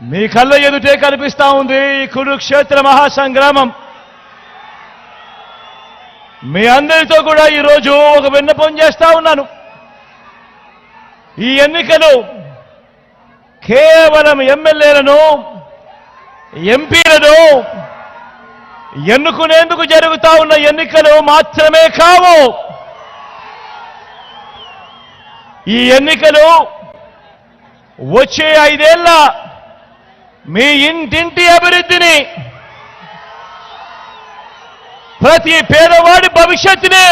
మీ కళ్ళ ఎదుటే కనిపిస్తా ఉంది ఈ కురుక్షేత్ర మహాసంగ్రామం. మీ అందరితో కూడా ఈరోజు ఒక విన్నపం చేస్తా ఉన్నాను. ఈ ఎన్నికలు కేవలం ఎమ్మెల్యేలను ఎంపీలను ఎన్నుకునేందుకు జరుగుతా ఉన్న ఎన్నికలు మాత్రమే కావు. ఈ ఎన్నికలు వచ్చే ఐదేళ్ళ మీ ఇంటింటి అభివృద్ధిని ప్రతి పేదవాడి భవిష్యత్తుని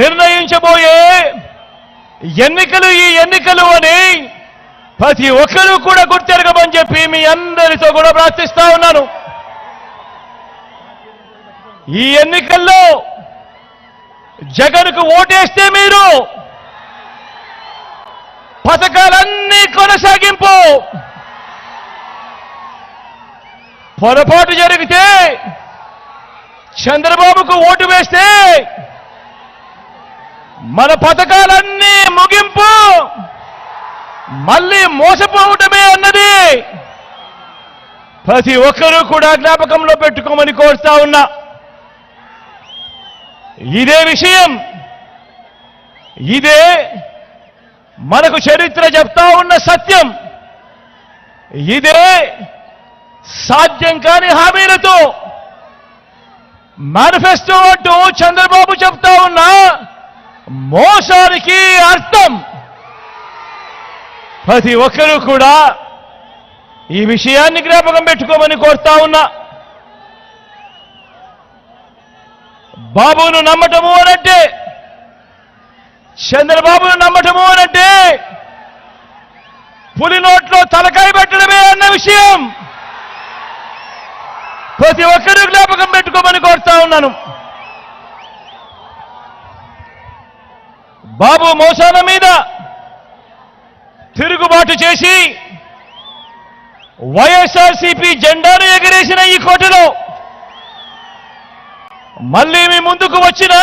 నిర్ణయించబోయే ఎన్నికలు ఈ ఎన్నికలు అని ప్రతి ఒక్కరూ కూడా గుర్తెరగమని చెప్పి మీ అందరితో కూడా ప్రార్థిస్తా ఉన్నాను. ఈ ఎన్నికల్లో జగన్కు ఓటేస్తే మీరు పథకాలన్నీ కొనసాగింపు. పొరపాటు జరిగితే చంద్రబాబుకు ఓటు వేస్తే మన పథకాలన్నీ ముగింపు. మళ్ళీ మోసపోవటమే అన్నది ప్రతి ఒక్కరూ కూడా జ్ఞాపకంలో పెట్టుకోమని కోరుతా ఉన్నా. ఇదే విషయం. ఇదే మనకు చరిత్ర చెప్తా ఉన్న సత్యం. ఇదే సాధ్యం కాని హామీలతో మేనిఫెస్టో అంటూ చంద్రబాబు చెప్తా ఉన్న మోసానికి అర్థం. ప్రతి ఒక్కరూ కూడా ఈ విషయాన్ని జ్ఞాపకం పెట్టుకోమని కోరుతా ఉన్నా. బాబును నమ్మటము అనంటే చంద్రబాబును నమ్మటము అనంటే పులి నోట్లో తలకాయ పెట్టడమే అన్న విషయం. ప్రతి ఒక్కరూ జ్ఞాపకం పెట్టుకోమని కోరుతా ఉన్నాను. బాబు మోసాల మీద తిరుగుబాటు చేసి వైఎస్ఆర్సీపీ జెండాను ఎగరేసిన ఈ కోటలో మళ్ళీ మీ ముందుకు వచ్చిన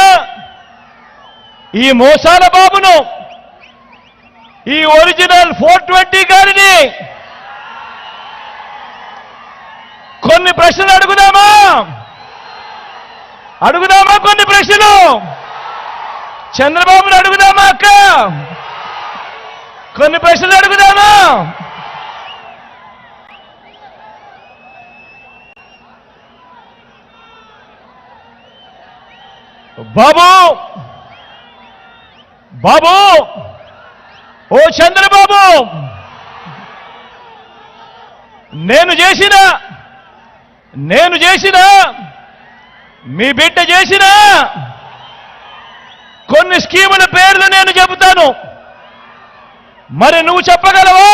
ఈ మోసాల బాబును ఈ ఒరిజినల్ ఫోర్ ట్వంటీ గారిని కొన్ని ప్రశ్నలు అడుగుదామా? అడుగుదామా కొన్ని ప్రశ్నలు? చంద్రబాబును అడుగుదామా అక్క? కొన్ని ప్రశ్నలు అడుగుదామా? బాబు బాబు! ఓ చంద్రబాబు నేను చేసిన నేను చేసిన మీ బిడ్డ చేసిన కొన్ని స్కీముల పేర్లు నేను చెబుతాను. మరి నువ్వు చెప్పగలవా?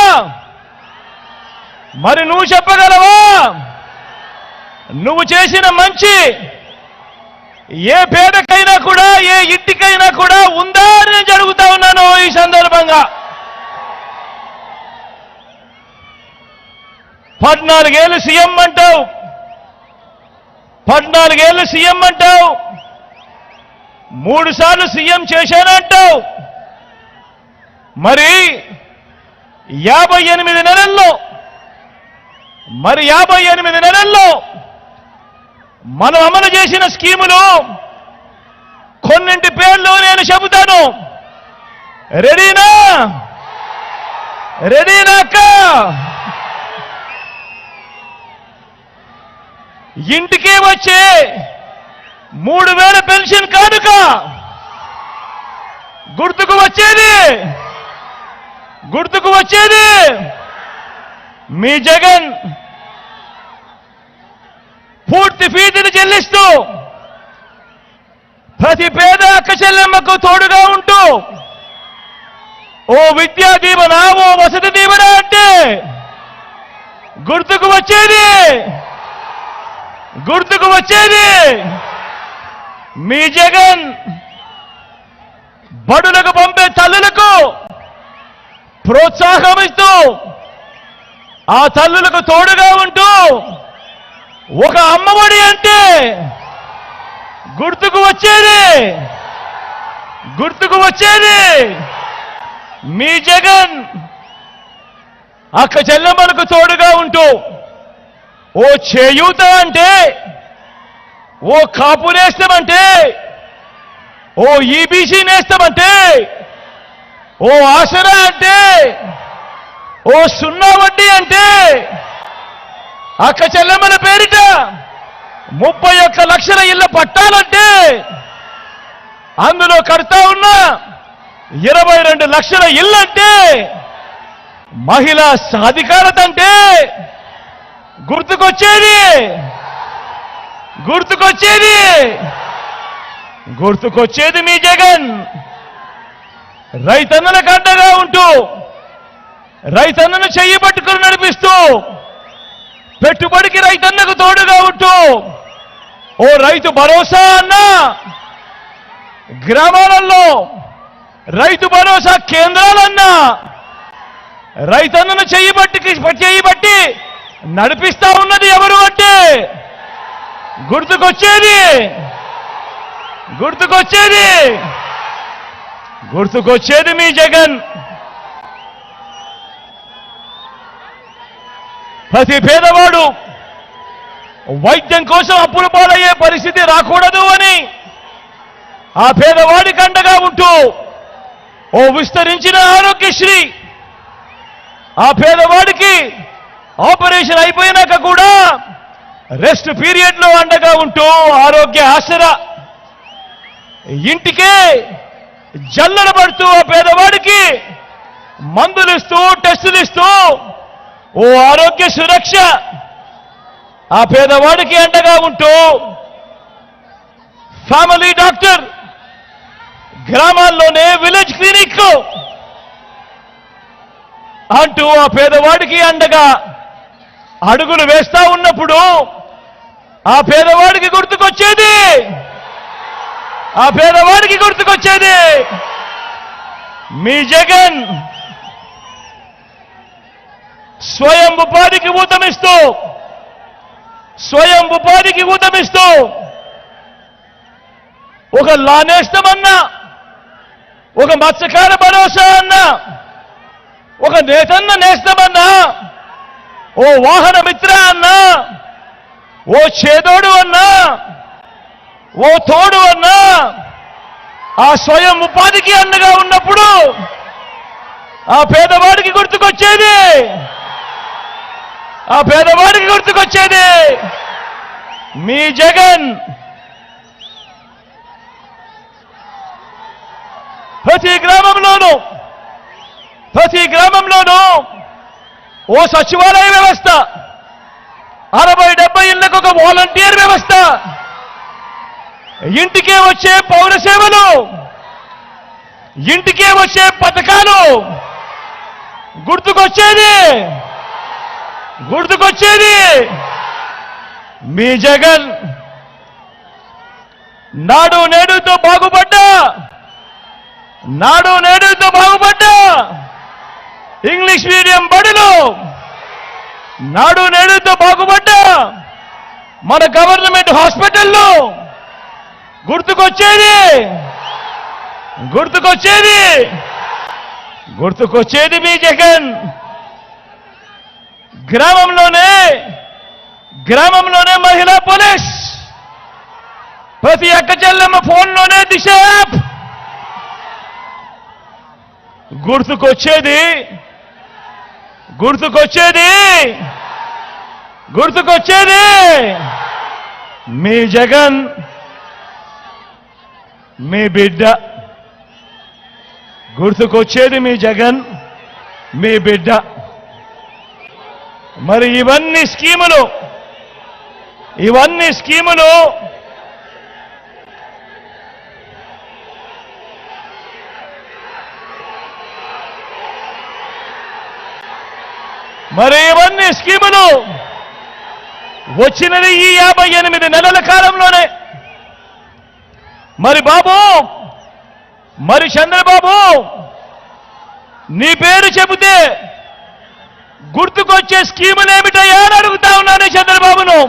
మరి నువ్వు చెప్పగలవా? నువ్వు చేసిన మంచి ఏ పేదకైనా కూడా ఏ ఇంటికైనా కూడా ఉందా అని నేను జరుగుతా ఉన్నాను ఈ సందర్భంగా. పద్నాలుగేళ్ళు సీఎం అంటావు. పద్నాలుగేళ్ళు సీఎం అంటావు. మూడు సార్లు సీఎం చేశానంటావు మరి యాభై ఎనిమిది నెలల్లో మరి యాభై ఎనిమిది నెలల్లో మనం అమలు చేసిన స్కీములు కొన్నింటి పేర్లు నేను చెబుతాను. రెడీనా? రెడీనా అక్క? ఇంటికి వచ్చే మూడు వేల పెన్షన్ కానుక. గుర్తుకు వచ్చేది? గుర్తుకు వచ్చేది? మీ జగన్ పూర్తి ఫీజులు చెల్లిస్తూ ప్రతి పేద అక్క చెల్లెమ్మకు తోడుగా ఉంటూ ఓ విద్యా దీవెన ఓ వసతి దీవెన అంటే గుర్తుకు వచ్చేది. గుర్తుకు వచ్చేది. మీ జగన్ బడులకు పంపే తల్లులకు ప్రోత్సాహం ఇస్తూ ఆ తల్లులకు తోడుగా ఉంటూ ఒక అమ్మఒడి అంటే గుర్తుకు వచ్చేది. గుర్తుకు వచ్చేది. మీ జగన్ అక్క చెల్లెమ్మలకు తోడుగా ఉంటూ ఓ చేయూత అంటే ఓ కాపు నేస్తామంటే ఓ ఈబీసీ నేస్తామంటే ఓ ఆసరా అంటే ఓ సున్నా వడ్డీ అంటే అక్క చెల్లెమ్మల పేరిట ముప్పై ఒక్క లక్షల ఇళ్ళ పట్టాలంటే అందులో కడతా ఉన్న ఇరవై రెండు లక్షల ఇళ్ళంటే మహిళా సాధికారత అంటే గుర్తుకొచ్చేది. గుర్తుకొచ్చేది. గుర్తుకొచ్చేది మీ జగన్. రైతన్నలకు అండగా ఉంటూ రైతన్నను చెయ్యి పట్టుకుని నడిపిస్తూ పెట్టుబడికి రైతన్నకు తోడుగా ఉంటూ. ఓ రైతు భరోసా అన్నా గ్రామాలలో రైతు భరోసా కేంద్రాలన్నా రైతన్నను చెయ్యి బట్టి చెయ్యి బట్టి నడిపిస్తా ఉన్నది ఎవరు అంటే గుర్తుకొచ్చేది? గుర్తుకొచ్చేది? గుర్తుకొచ్చేది మీ జగన్. ప్రతి పేదవాడు వైద్యం కోసం అప్పులు పాలయ్యే పరిస్థితి రాకూడదు అని ఆ పేదవాడికి అండగా ఉంటూ ఓ విస్తరించిన ఆరోగ్యశ్రీ ఆ పేదవాడికి ఆపరేషన్ అయిపోయినాక కూడా రెస్ట్ పీరియడ్లో అండగా ఉంటూ ఆరోగ్య ఆసరా. ఇంటికే జల్లడబడుతూ ఆ పేదవాడికి మందులు ఇస్తూ టెస్టులు ఇస్తూ ఓ ఆరోగ్య సురక్ష. ఆ పేదవాడికి అండగా ఉంటూ ఫ్యామిలీ డాక్టర్ గ్రామాల్లోనే విలేజ్ క్లినిక్ అంటూ ఆ పేదవాడికి అండగా అడుగులు వేస్తా ఉన్నప్పుడు ఆ పేదవాడికి గుర్తుకొచ్చేది. ఆ పేదవాడికి గుర్తుకొచ్చేది. మీ జగన్ స్వయం ఉపాధికి ఊతమిస్తూ స్వయం ఉపాధికి ఊతమిస్తూ ఒక లానేష్టమన్నా ఒక మత్స్యకార భరోసా అన్నా ఒక నేతన్న నేస్తమన్నా ఓ వాహన మిత్ర అన్నా ఓ చేదోడు అన్నా ఓ తోడు అన్నా ఆ స్వయం ఉపాధికి అన్నగా ఉన్నప్పుడు ఆ పేదవాడికి గుర్తుకొచ్చేది. ఆ పేదవాడికి గుర్తుకొచ్చేది. మీ జగన్. ప్రతి గ్రామంలోనూ ప్రతి గ్రామంలోనూ ఓ సచివాలయ వ్యవస్థ అరవై డెబ్బై ఇళ్ళకు ఒక వాలంటీర్ వ్యవస్థ ఇంటికే వచ్చే పౌర సేవలు ఇంటికే వచ్చే పథకాలు గుర్తుకొచ్చేది. గుర్తుకొచ్చేది మీ జగన్ నాడు నేడుతో బాగుపడ్డా నాడు నేడుతో బాగుపడ్డా. ఇంగ్లీష్ మీడియం బడిలో నాడు నేడుతో బాగుపడ్డా. మన గవర్నమెంట్ హాస్పిటల్లో గుర్తుకొచ్చేది గుర్తుకొచ్చేది గుర్తుకొచ్చేది మీ జగన్. గ్రామంలోనే గ్రామంలోనే మహిళా పోలీస్. ప్రతి అక్క చెల్లెమ్మ ఫోన్లోనే దిశ యాప్. గుర్తుకొచ్చేది గుర్తుకొచ్చేది గుర్తుకొచ్చేది మీ జగన్ మీ బిడ్డ. గుర్తుకొచ్చేది మీ జగన్ మీ బిడ్డ. మరి ఇవన్నీ స్కీములు. ఇవన్నీ స్కీములు. మరి ఇవన్నీ స్కీములు. వచ్చినది ఈ యాభై ఎనిమిది నెలల కాలంలోనే. మరి బాబు మరి చంద్రబాబు నీ పేరు చెబితే గుర్తుకొచ్చే స్కీములు ఏమిటయ్యా అని అడుగుతా ఉన్నాను చంద్రబాబును.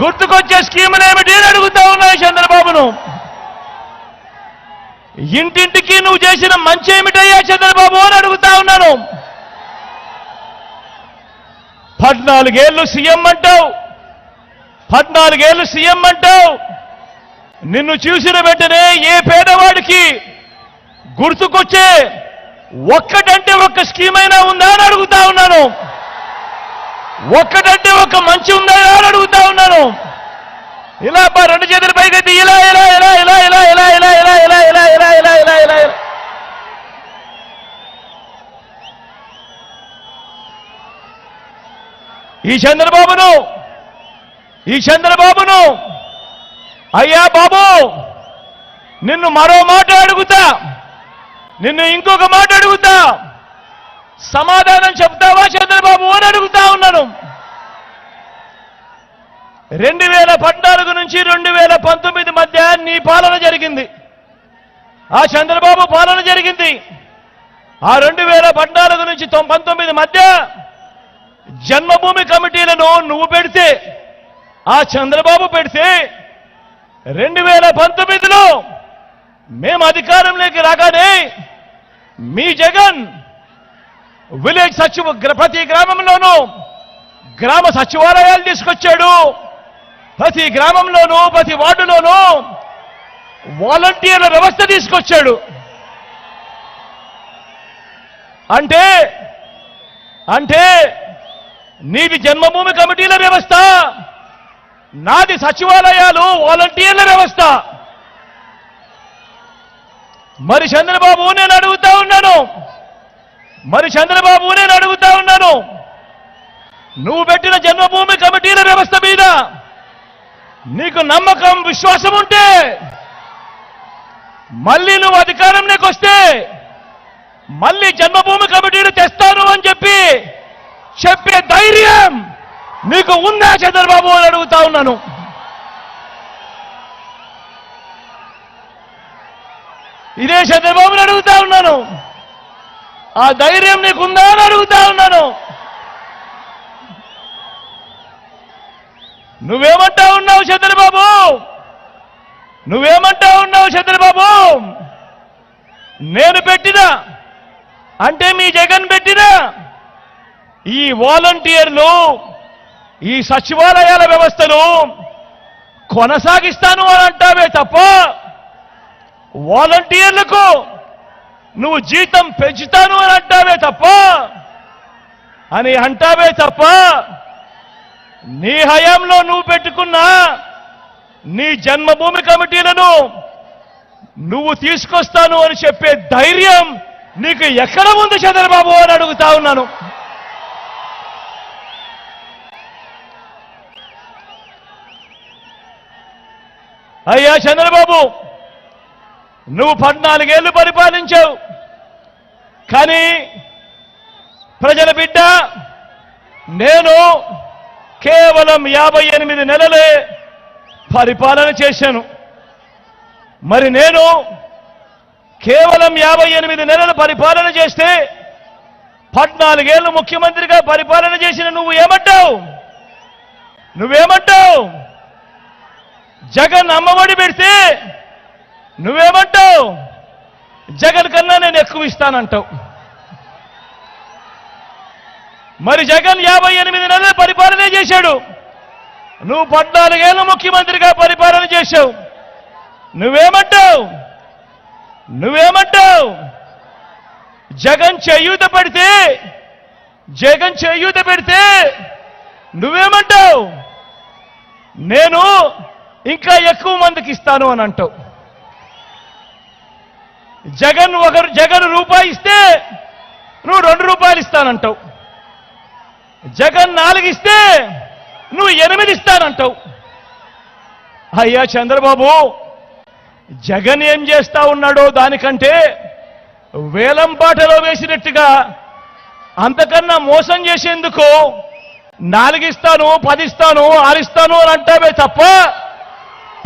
గుర్తుకొచ్చే స్కీములు ఏమిటి అని అడుగుతా ఉన్నాను చంద్రబాబును. ఇంటింటికి నువ్వు చేసిన మంచి ఏమిటయ్యా చంద్రబాబు అని అడుగుతా ఉన్నాను. పద్నాలుగేళ్ళు సీఎం అంటావు. పద్నాలుగేళ్ళు సీఎం అంటావు. నిన్ను చూసిన వెంటనే ఏ పేదవాడికి గుర్తుకొచ్చే ఒక్కటంటే ఒక్క స్కీమ్ అయినా ఉందా అని అడుగుతా ఉన్నాను ఒక్కటంటే ఒక మంచి ఉందా అని అడుగుతా ఉన్నాను ఇలా బా రెండు చేతులు పైకెత్తి ఇలా ఇలా ఇలా ఇలా ఇలా ఇలా ఇలా ఇలా ఇలా ఇలా ఇలా ఇలా ఇలా ఇలా ఇలా ఈ చంద్రబాబును ఈ చంద్రబాబును అయ్యా బాబు నిన్ను మరో మాట అడుగుతా నిన్ను ఇంకొక మాట అడుగుతా. సమాధానం చెప్తావా చంద్రబాబు అని అడుగుతా ఉన్నాను. రెండు వేల పద్నాలుగు నుంచి రెండు వేల పంతొమ్మిది మధ్య నీ పాలన జరిగింది. ఆ చంద్రబాబు పాలన జరిగింది. ఆ రెండు వేల పద్నాలుగు నుంచి పంతొమ్మిది మధ్య జన్మభూమి కమిటీలను నువ్వు పెడితే ఆ చంద్రబాబు పెడితే రెండు వేల పంతొమ్మిదిలో మేము అధికారంలోకి రాగానే మీ జగన్ విలేజ్ సచివ ప్రతి గ్రామంలోనూ గ్రామ సచివాలయాలు తీసుకొచ్చాడు. ప్రతి గ్రామంలోనూ ప్రతి వార్డులోనూ వాలంటీర్ల వ్యవస్థ తీసుకొచ్చాడు. అంటే అంటే నీది జన్మభూమి కమిటీల వ్యవస్థ నాది సచివాలయాలు వాలంటీర్ల వ్యవస్థ. మరి చంద్రబాబు నేను అడుగుతా ఉన్నాను. మరి చంద్రబాబు నేను అడుగుతా ఉన్నాను. నువ్వు పెట్టిన జన్మభూమి కమిటీల వ్యవస్థ మీద నీకు నమ్మకం విశ్వాసం ఉంటే మళ్ళీ నువ్వు అధికారంలోకి వస్తే మళ్ళీ జన్మభూమి కమిటీలు తెస్తాను అని చెప్పి చెప్పే ధైర్యం నీకు ఉందా చంద్రబాబు అని అడుగుతా ఉన్నాను. ఇదే చంద్రబాబుని అడుగుతా ఉన్నాను. ఆ ధైర్యం నీకుందా అని అడుగుతా ఉన్నాను. నువ్వేమంటా ఉన్నావు చంద్రబాబు? నువ్వేమంటా ఉన్నావు చంద్రబాబు? నేను పెట్టిన అంటే మీ జగన్ పెట్టిన ఈ వాలంటీర్లు ఈ సచివాలయాల వ్యవస్థను కొనసాగిస్తాను అని అంటావే తప్ప వాలంటీర్లకు నువ్వు జీతం పెంచుతాను అని అంటావే తప్ప అని అంటావే తప్ప నీ హయాంలో నువ్వు పెట్టుకున్న నీ జన్మభూమి కమిటీలను నువ్వు తీసుకొస్తాను అని చెప్పే ధైర్యం నీకు ఎక్కడ ఉంది చంద్రబాబు అని అడుగుతా ఉన్నాను. అయ్యా చంద్రబాబు నువ్వు పద్నాలుగేళ్ళు పరిపాలించావు. కానీ ప్రజల బిడ్డ నేను కేవలం యాభై ఎనిమిది నెలలే పరిపాలన చేశాను. మరి నేను కేవలం యాభై ఎనిమిది నెలలు పరిపాలన చేస్తే పద్నాలుగేళ్ళు ముఖ్యమంత్రిగా పరిపాలన చేసిన నువ్వు ఏమంటావు? నువ్వేమంటావు? జగన్ అమ్మఒడి పెడితే నువ్వేమంటావు? జగన్ కన్నా నేను ఎక్కువ ఇస్తానంటావు. మరి జగన్ యాభై ఎనిమిది నెలలు పరిపాలన చేశాడు. నువ్వు పద్నాలుగేళ్ళు ముఖ్యమంత్రిగా పరిపాలన చేశావు. నువ్వేమంటావు? నువ్వేమంటావు? జగన్ చేయూత పెడితే జగన్ చేయూత పెడితే నువ్వేమంటావు? నేను ఇంకా ఎక్కువ మందికి ఇస్తాను అని అంటావు. జగన్ ఒకరు జగన్ రూపాయి ఇస్తే నువ్వు రెండు రూపాయలు ఇస్తానంటావు. జగన్ నాలుగు ఇస్తే నువ్వు ఎనిమిది ఇస్తానంటావు. అయ్యా చంద్రబాబు జగన్ ఏం చేస్తా ఉన్నాడో దానికంటే వేలం పాటలో వేసినట్టుగా అంతకన్నా మోసం చేసేందుకు నాలుగిస్తాను పదిస్తాను ఆరిస్తాను అని అంటావే తప్ప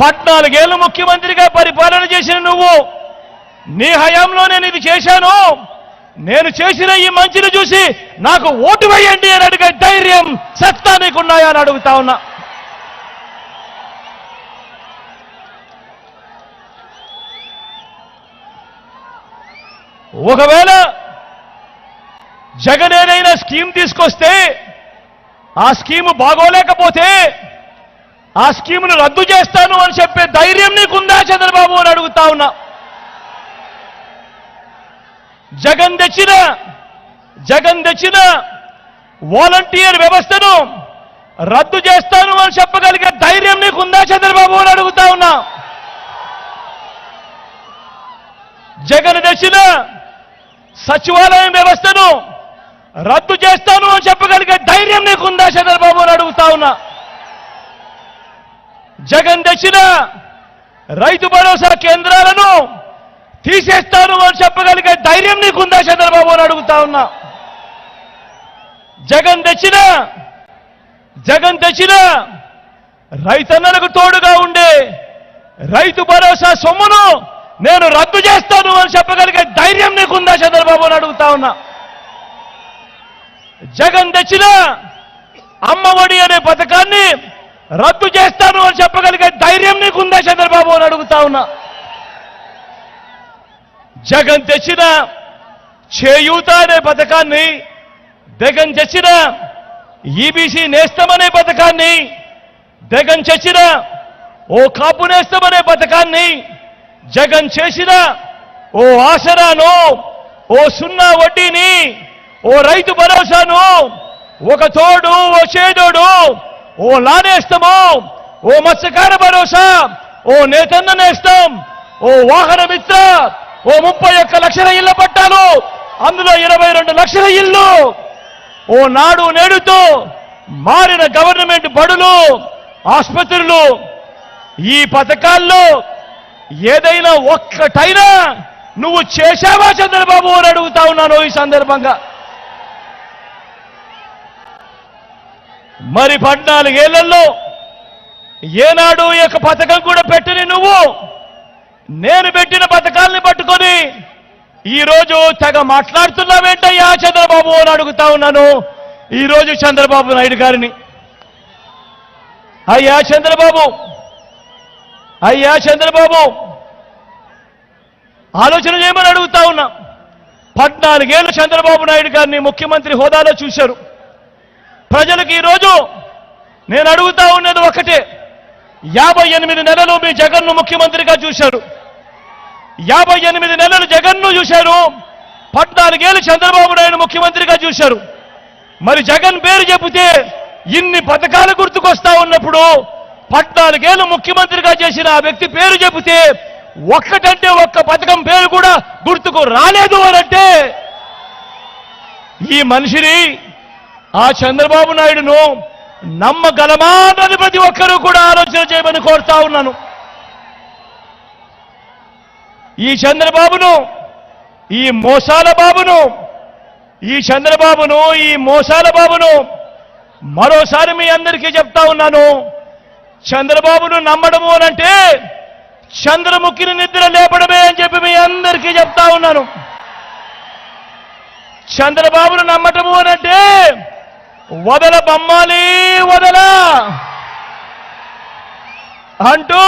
పద్నాలుగేళ్ళు ముఖ్యమంత్రిగా పరిపాలన చేసిన నువ్వు నీ హయాంలో నేను ఇది చేశాను. నేను చేసిన ఈ మంచిని చూసి నాకు ఓటు వేయండి అని అడిగే ధైర్యం సత్తా నీకున్నాయా అని అడుగుతా ఉన్నా. ఒకవేళ జగన్ ఏదైనా స్కీమ్ తీసుకొస్తే ఆ స్కీము బాగోలేకపోతే ఆ స్కీమును రద్దు చేస్తాను అని చెప్పే ధైర్యం నీకుందా చంద్రబాబు అని అడుగుతా ఉన్నా. జగన్ తెచ్చిన జగన్ తెచ్చిన వాలంటీర్ వ్యవస్థను రద్దు చేస్తాను అని చెప్పగలిగే ధైర్యం నీకుందా చంద్రబాబు అని అడుగుతా ఉన్నా. జగన్ తెచ్చిన సచివాలయం వ్యవస్థను రద్దు చేస్తాను అని చెప్పగలిగే ధైర్యం నీకుందా చంద్రబాబు అని అడుగుతా ఉన్నా. జగన్ తెచ్చిన రైతు భరోసా కేంద్రాలను తీసేస్తాను అని చెప్పగలిగే ధైర్యం నీకుందా చంద్రబాబు అని అడుగుతా ఉన్నా. జగన్ తెచ్చిన జగన్ తెచ్చిన రైతన్నలకు తోడుగా ఉండే రైతు భరోసా సొమ్మును నేను రద్దు చేస్తాను అని చెప్పగలిగే ధైర్యం నీకుందా చంద్రబాబు అని అడుగుతా ఉన్నా. జగన్ తెచ్చిన అమ్మఒడి అనే పథకాన్ని రద్దు చేస్తాను అని చెప్పగలిగే ధైర్యం నీకుందా చంద్రబాబు అని అడుగుతా ఉన్నా. జగన్ తెచ్చిన చేయూత అనే పథకాన్ని జగన్ తెచ్చిన ఈబీసీ నేస్తమనే పథకాన్ని జగన్ తెచ్చిన ఓ కాపు నేస్తమనే పథకాన్ని జగన్ చేసిన ఓ ఆసరాను ఓ సున్నా వడ్డీని ఓ రైతు భరోసాను ఒక తోడు ఓ చేదోడు ఓ లానేస్తము ఓ మత్స్యకార భరోసా ఓ నేతన్న నేస్తాం ఓ వాహన మిత్ర ఓ ముప్పై ఒక్క లక్షల ఇళ్ళ పట్టాలు అందులో ఇరవై రెండు లక్షల ఇల్లు ఓ నాడు నేడుతో మారిన గవర్నమెంట్ బడులు ఆసుపత్రులు ఈ పథకాల్లో ఏదైనా ఒక్కటైనా నువ్వు చేశావా చంద్రబాబు అని అడుగుతా ఉన్నాను ఈ సందర్భంగా. మరి పద్నాలుగేళ్ళలో ఏనాడు ఈ యొక్క పథకం కూడా పెట్టని నువ్వు నేను పెట్టిన పథకాల్ని పట్టుకొని ఈ రోజు తెగ మాట్లాడుతున్నావేంటయ్యా చంద్రబాబు అని అడుగుతా ఉన్నాను. ఈ రోజు చంద్రబాబు నాయుడు గారిని. అయ్యా చంద్రబాబు! అయ్యా చంద్రబాబు! ఆలోచన చేయమని అడుగుతా ఉన్నా. పద్నాలుగేళ్ళు చంద్రబాబు నాయుడు గారిని ముఖ్యమంత్రి హోదాలో చూశారు. ప్రజలకు ఈరోజు నేను అడుగుతా ఉన్నది ఒకటే. యాభై ఎనిమిది నెలలు మీ జగన్ను ముఖ్యమంత్రిగా చూశారు. యాభై ఎనిమిది నెలలు జగన్ను చూశారు. పద్నాలుగేళ్ళు చంద్రబాబు నాయుడు ముఖ్యమంత్రిగా చూశారు. మరి జగన్ పేరు చెబితే ఇన్ని పథకాలు గుర్తుకొస్తా ఉన్నప్పుడు పద్నాలుగేళ్ళు ముఖ్యమంత్రిగా చేసిన ఆ వ్యక్తి పేరు చెబితే ఒక్కటంటే ఒక్క పథకం పేరు కూడా గుర్తుకు రాలేదు అనంటే ఈ మనిషిని ఆ చంద్రబాబు నాయుడును నమ్మగలమా అన్నది ప్రతి ఒక్కరూ కూడా ఆలోచన చేయమని కోరుతా ఉన్నాను. ఈ చంద్రబాబును ఈ మోసాల బాబును ఈ చంద్రబాబును ఈ మోసాల బాబును మరోసారి మీ అందరికీ చెప్తా ఉన్నాను. చంద్రబాబును నమ్మడము అనంటే చంద్రముఖిని నిద్ర లేపడమే అని చెప్పి మీ అందరికీ చెప్తా ఉన్నాను. చంద్రబాబును నమ్మటము అనంటే వదల బమ్మాలి వదల అంటూ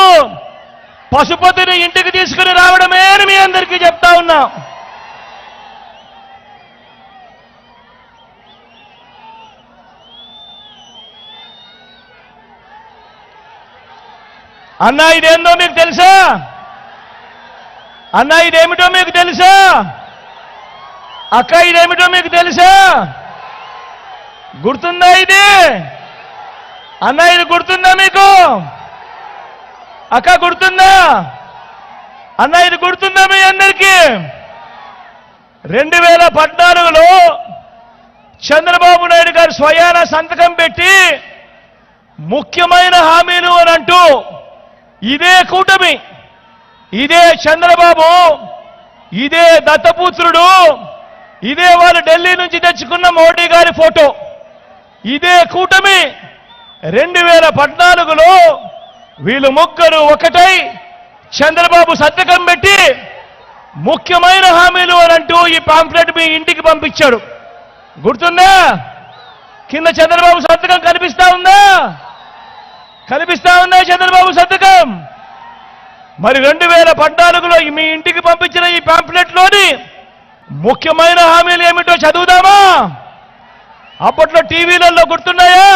పశుపతిని ఇంటికి తీసుకుని రావడమే అని మీ అందరికీ చెప్తా ఉన్నా. అన్నా ఇదేందో మీకు తెలుసా? అన్నా ఇదేమిటో మీకు తెలుసా? అక్క ఇదేమిటో మీకు తెలుసా? గుర్తుందా ఇది? అన్న ఇది గుర్తుందా మీకు? అక్క గుర్తుందా? అన్న ఇది గుర్తుందా మీ అందరికీ? రెండు వేల పద్నాలుగులో చంద్రబాబు నాయుడు గారు స్వయాన సంతకం పెట్టి ముఖ్యమైన హామీలు అని అంటూ ఇదే కూటమి ఇదే చంద్రబాబు ఇదే దత్తపుత్రుడు ఇదే వాళ్ళు ఢిల్లీ నుంచి తెచ్చుకున్న మోడీ గారి ఫోటో. ఇదే కూటమి రెండు వేల పద్నాలుగులో వీళ్ళు ముక్కరు ఒకటై చంద్రబాబు సంతకం పెట్టి ముఖ్యమైన హామీలు అని అంటూ ఈ పాంప్లెట్ మీ ఇంటికి పంపించాడు. గుర్తుందా? కింద చంద్రబాబు సంతకం కనిపిస్తా ఉందా? కనిపిస్తా ఉందా చంద్రబాబు సంతకం? మరి రెండు వేల పద్నాలుగులో మీ ఇంటికి పంపించిన ఈ పాంప్లెట్లోని ముఖ్యమైన హామీలు ఏమిటో చదువుదామా? అప్పట్లో టీవీలలో గుర్తున్నాయా?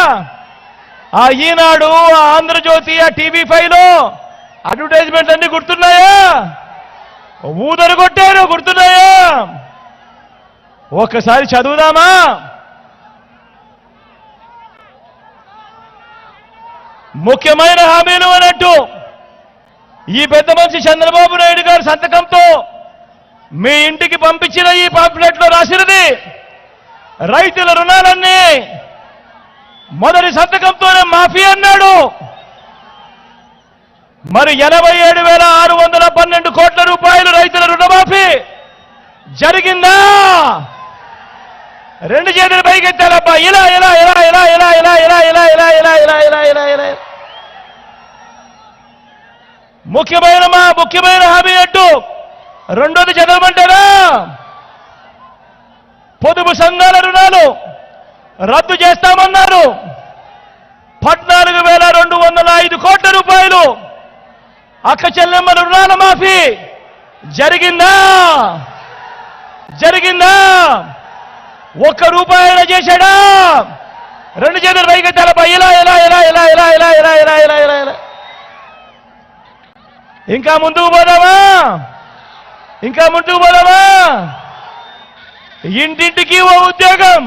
ఆ ఈనాడు ఆ ఆంధ్రజ్యోతి ఆ టీవీ ఫైవ్లో అడ్వర్టైజ్మెంట్ అన్ని గుర్తున్నాయా? ఊదరు కొట్టారు గుర్తున్నాయా? ఒక్కసారి చదువుదామా? ముఖ్యమైన హామీలు అన్నట్టు ఈ పెద్ద మనిషి చంద్రబాబు నాయుడు గారి సంతకంతో మీ ఇంటికి పంపించిన ఈ పాంప్లెట్లో రాసినది రైతుల రుణాలన్నీ మొదటి సంతకంతోనే మాఫీ అన్నాడు మరి ఎనభై ఏడు వేల ఆరు వందల పన్నెండు కోట్ల రూపాయలు రైతుల రుణమాఫీ జరిగిందా రెండు చేతులు పైకెత్తాలబ్బా ఇలా ఇలా ఇలా ఇలా ఇలా ఇలా ఇలా ఇలా ఇలా ఇలా ఇలా ఇలా ఇలా ఇలా ముఖ్యమైన మా ముఖ్యమైన హామీ అంటూ రెండోది చదవమంటారా పొదుపు సంఘాల రుణాలు రద్దు చేస్తామన్నారు పద్నాలుగు వేల రెండు వందల ఐదు కోట్ల రూపాయలు అక్క చెల్లెమ్మల రుణాల మాఫీ జరిగిందా జరిగిందా ఒక్క రూపాయన చేశాడా రెండు చేతులు పైకి తలపై ఇలా ఇలా ఇలా ఇలా ఇలా ఇలా ఇలా ఇలా ఇలా ఇలా ఇలా ఇంకా ముందుకు పోదామా ఇంకా ముందుకు పోదామా ఇంటింటికి ఓ ఉద్యోగం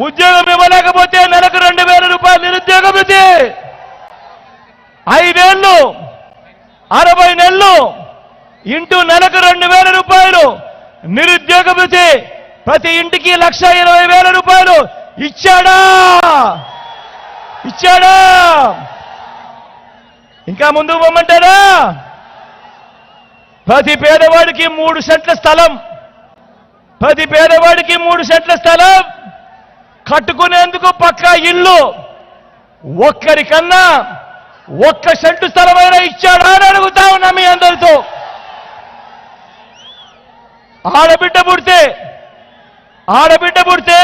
ఉద్యోగం ఇవ్వలేకపోతే నెలకు రెండు వేల రూపాయలు నిరుద్యోగ వృత్తి ఐదేళ్ళు అరవై నెలలు ఇంటూ నెలకు రెండు వేల రూపాయలు నిరుద్యోగ వృత్తి ప్రతి ఇంటికి లక్ష ఇరవై వేల రూపాయలు ఇచ్చాడా? ఇచ్చాడా? ఇంకా ముందుకు పోమంటారా? ప్రతి పేదవాడికి మూడు సెంట్ల స్థలం. ప్రతి పేదవాడికి మూడు సెంట్ల స్థలం. కట్టుకునేందుకు పక్కా ఇల్లు. ఒక్కరికన్నా ఒక్క సెంటు స్థలమైన ఇచ్చాడా అని అడుగుతా ఉన్నా మీ అందరితో. ఆడబిడ్డ పుడితే ఆడబిడ్డ పుడితే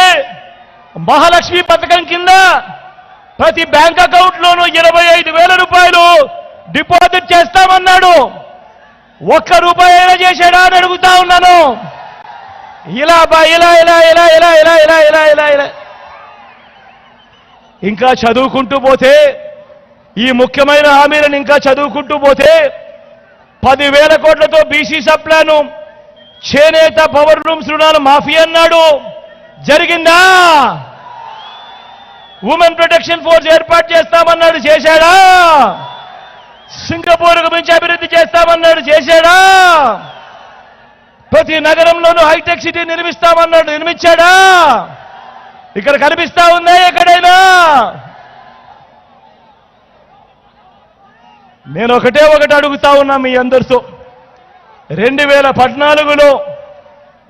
మహాలక్ష్మి పథకం కింద ప్రతి బ్యాంక్ అకౌంట్లోనూ ఇరవై ఐదు వేల రూపాయలు డిపాజిట్ చేస్తామన్నాడు. ఒక్క రూపాయి అయినా చేశాడా అని అడుగుతా ఉన్నాను. ఇలా ఇలా ఇలా ఇలా ఇలా ఇలా ఇలా ఇంకా చదువుకుంటూ పోతే ఈ ముఖ్యమైన హామీలను ఇంకా చదువుకుంటూ పోతే పదివేల కోట్లతో బీసీ సప్లాను చేనేత పవర్ రూమ్స్ రుణాలు మాఫీ అన్నాడు. జరిగిందా? ఉమెన్ ప్రొటెక్షన్ ఫోర్స్ ఏర్పాటు చేస్తామన్నాడు చేశాడా? సింగపూర్కు మించి అభివృద్ధి చేస్తామన్నాడు చేశాడా? ప్రతి నగరంలోనూ హైటెక్ సిటీ నిర్మిస్తామన్నాడు నిర్మించాడా? ఇక్కడ కనిపిస్తా ఉందా ఎక్కడైనా? నేను ఒకటే ఒకటి అడుగుతా ఉన్నా మీ అందరితో. రెండు వేల పద్నాలుగులో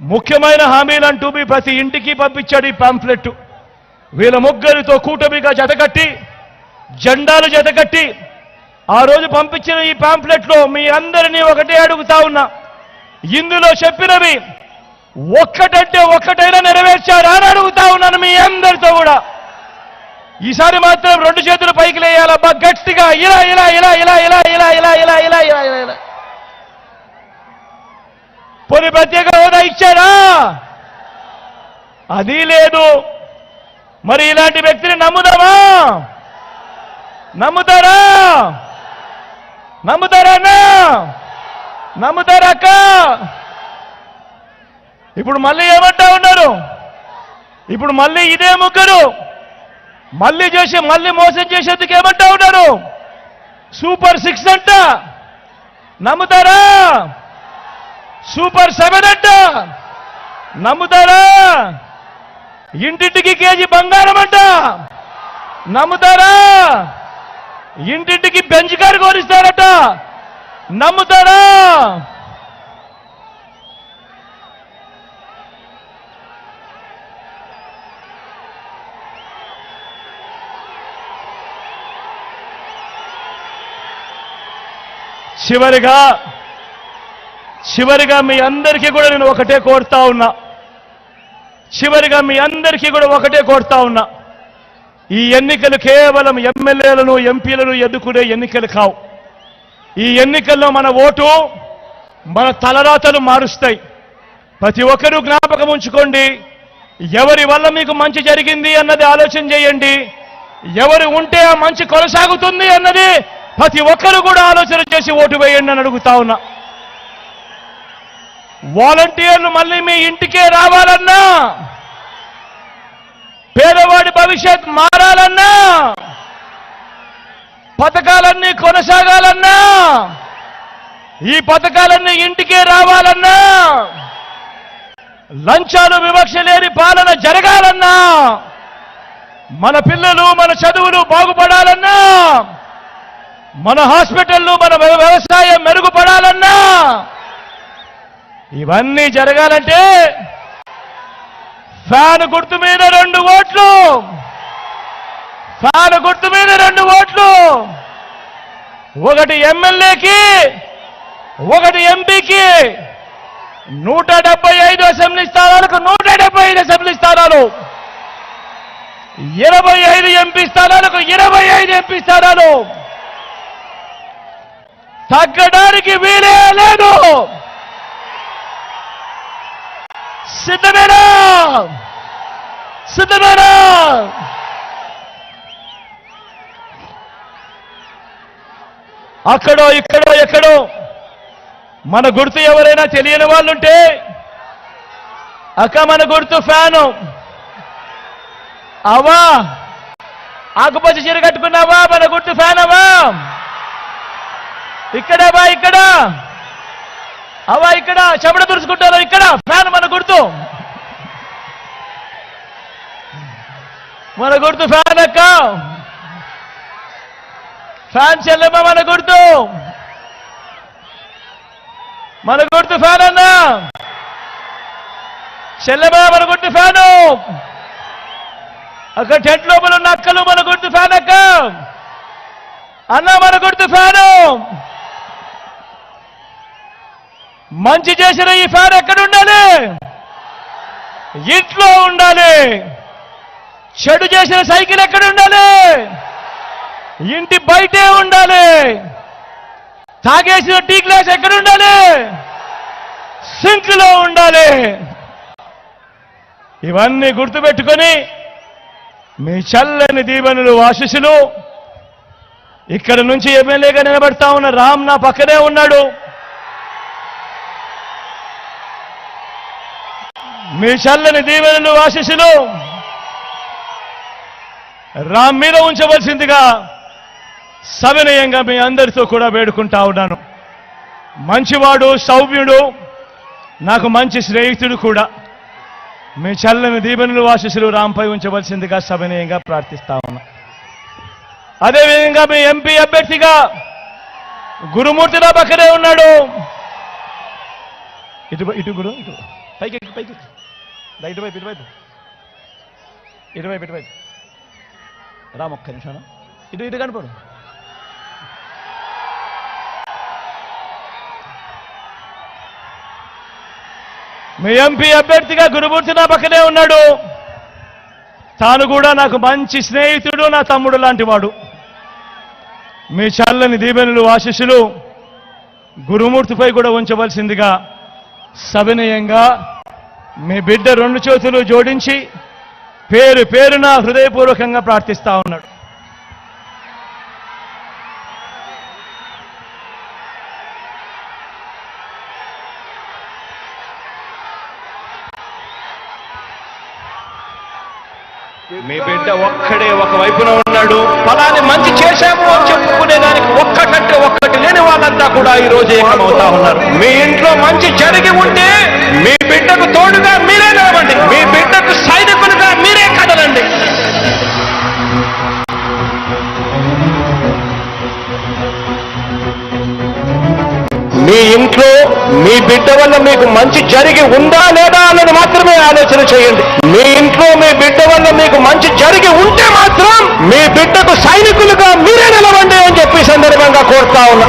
ముఖ్యమైన హామీలంటూ మీ ప్రతి ఇంటికి పంపించాడు ఈ పాంఫ్లెట్ వీళ్ళ ముగ్గురితో కూటమిగా జతకట్టి జెండాలు జతకట్టి ఆ రోజు పంపించిన ఈ పాంఫ్లెట్లో మీ అందరినీ ఒకటే అడుగుతా ఉన్నా. ఇందులో చెప్పినవి ఒక్కటంటే ఒక్కటైనా నెరవేర్చారా అని అడుగుతా ఉన్నాను మీ అందరితో కూడా ఈసారి మాత్రం రెండు చేతులు పైకి లేయాలబ్బా గట్టిగా ఇలా ఇలా ఇలా ఇలా ఇలా ఇలా ఇలా ఇలా ఇలా ఇలా ఇలా ఇలా పోనీ ప్రత్యేక హోదా ఇచ్చారా అది లేదు మరి ఇలాంటి వ్యక్తిని నమ్ముదామా నమ్ముతారా నమ్ముతారా అన్నా నమ్ముతారా అక్క ఇప్పుడు మళ్ళీ ఏమంటా ఉన్నారు? ఇప్పుడు మళ్ళీ ఇదే ముగ్గురు. మళ్ళీ చేసి మళ్ళీ మోసం చేసేందుకు ఏమంటా ఉన్నారు? సూపర్ సిక్స్ అంట. నమ్ముతారా? సూపర్ సెవెన్ అంట. నమ్ముతారా? ఇంటింటికి కేజీ బంగారం అంట. నమ్ముతారా? ఇంటింటికి బెంచ్ కారు కోరిస్తారట నమ్ముతారా? చివరిగా చివరిగా మీ అందరికీ కూడా నేను ఒకటే కోరుతా ఉన్నా. చివరిగా మీ అందరికీ కూడా ఒకటే కోరుతా ఉన్నా. ఈ ఎన్నికలు కేవలం ఎమ్మెల్యేలను ఎంపీలను ఎదుకునే ఎన్నికలు కావు. ఈ ఎన్నికల్లో మన ఓటు మన తలరాతలు మారుస్తాయి. ప్రతి ఒక్కరూ జ్ఞాపకం ఉంచుకోండి ఎవరి వల్ల మీకు మంచి జరిగింది అన్నది ఆలోచన చేయండి ఎవరు ఉంటే ఆ మంచి కొనసాగుతుంది అన్నది ప్రతి ఒక్కరు కూడా ఆలోచన చేసి ఓటు వేయండి అని అడుగుతా ఉన్నా. వాలంటీర్లు మళ్ళీ మీ ఇంటికే రావాలన్నా పేదవాడి భవిష్యత్ మారాలన్నా పథకాలన్నీ కొనసాగాలన్నా ఈ పథకాలన్నీ ఇంటికే రావాలన్నా లంచాలు వివక్ష లేని పాలన జరగాలన్నా మన పిల్లలు మన చదువులు బాగుపడాలన్నా మన హాస్పిటళ్ళు మన వ్యవసాయం మెరుగుపడాలన్నా ఇవన్నీ జరగాలంటే ఫ్యాన్ గుర్తు మీద రెండు ఓట్లు. ఫ్యాన్ గుర్తు మీద రెండు ఓట్లు. ఒకటి ఎమ్మెల్యేకి ఒకటి ఎంపీకి నూట డెబ్బై ఐదు అసెంబ్లీ స్థానాలకు నూట డెబ్బై ఐదు అసెంబ్లీ స్థానాలు. ఇరవై ఐదు ఎంపీ స్థానాలకు ఇరవై ఐదు ఎంపీ స్థానాలు. తగ్గడానికి వీలే లేదు. సిద్ధమేనా? సిద్ధమేనా? అక్కడో ఇక్కడో ఎక్కడో. మన గుర్తు ఎవరైనా తెలియని వాళ్ళుంటే అక్క మన గుర్తు ఫ్యాను. అవా? ఆకుపచ్చ చీర కట్టుకున్నావా? మన గుర్తు ఫ్యాన్ అవా ఇక్కడ బా ఇక్కడ. అవా ఇక్కడ. చెమట తుడుచుకుంటారు ఇక్కడ. ఫ్యాన్ మన గుర్తు. మన గుర్తు ఫ్యాన్ అక్క ఫ్యాన్ చెల్లెమ్మ మన గుర్తు. మన గుర్తు ఫ్యాన్ అన్న. చెల్లెమ్మ మన గుర్తు ఫ్యాను. అక్కడ టెంట్ లోపల ఉన్న అక్కలు మన గుర్తు ఫ్యాన్ అక్క. అన్న మన గుర్తు ఫ్యాను. మంచి చేసిన ఈ ఫ్యాన్ ఎక్కడ ఉండాలి ఇంట్లో ఉండాలి. చెడు చేసిన సైకిల్ ఎక్కడ ఉండాలి ఇంటి బయటే ఉండాలి. తాగేసిన టీ గ్లాస్ ఎక్కడ ఉండాలి సింక్లో ఉండాలి. ఇవన్నీ గుర్తుపెట్టుకొని మీ చల్లని దీవెనులు ఆశీస్సులు. ఇక్కడ నుంచి ఎమ్మెల్యేగా నిలబడతా ఉన్న రామ్ నా పక్కనే ఉన్నాడు. మీ చల్లని దీవెనలు ఆశీస్సులు రామ్ మీద ఉంచవలసిందిగా సవినయంగా మీ అందరితో కూడా వేడుకుంటా ఉన్నాను. మంచివాడు సౌమ్యుడు నాకు మంచి స్నేహితుడు కూడా. మీ చల్లని దీవెనలు ఆశీస్సులు రాంపై ఉంచవలసిందిగా సవినయంగా ప్రార్థిస్తా ఉన్నా. అదేవిధంగా మీ ఎంపీ అభ్యర్థిగా గురుమూర్తిరా పక్కనే ఉన్నాడు. ఇటు ఇటు గురు ఇటు. పైకి ఎక్కు, పైకి ఎక్కు. ఇటువైపు ఇటువైపు. ఇటువైపు ఇటువైపు. రామ్ ఒక్క నిమిషం. ఇటు ఇటు కనపడు. మీ ఎంపీ అభ్యర్థిగా గురుమూర్తి నా పక్కనే ఉన్నాడు. తాను కూడా నాకు మంచి స్నేహితుడు నా తమ్ముడు లాంటి వాడు. మీ చల్లని దీవెనలు ఆశీస్సులు గురుమూర్తిపై కూడా ఉంచవలసిందిగా సవినయంగా మీ బిడ్డ రెండు చేతులు జోడించి పేరు పేరున హృదయపూర్వకంగా ప్రార్థిస్తా ఉన్నాడు. మీ బిడ్డ ఒక్కడే ఒక వైపున ఉన్నాడు. ఫలాన్ని మంచి చేశాము అని చెప్పుకునే దానికి ఒక్కటంటే లేని కూడా ఈ రోజు ఏకమవుతా ఉన్నారు. మీ ఇంట్లో మంచి జరిగి ఉంటే మీ బిడ్డకు తోడుగా మీరే నిలవండి. మీ బిడ్డకు సైనికులుగా మీరే కదలండి. మీ ఇంట్లో మీ బిడ్డ వల్ల మీకు మంచి జరిగి ఉందా లేదా అన్నది మాత్రమే ఆలోచన చేయండి. మీ ఇంట్లో మీ బిడ్డ వల్ల మీకు మంచి జరిగి ఉంటే మాత్రం మీ బిడ్డకు సైనికులుగా మీరే నిలవండి అని చెప్పి సందర్భంగా కోరుతా ఉన్నా.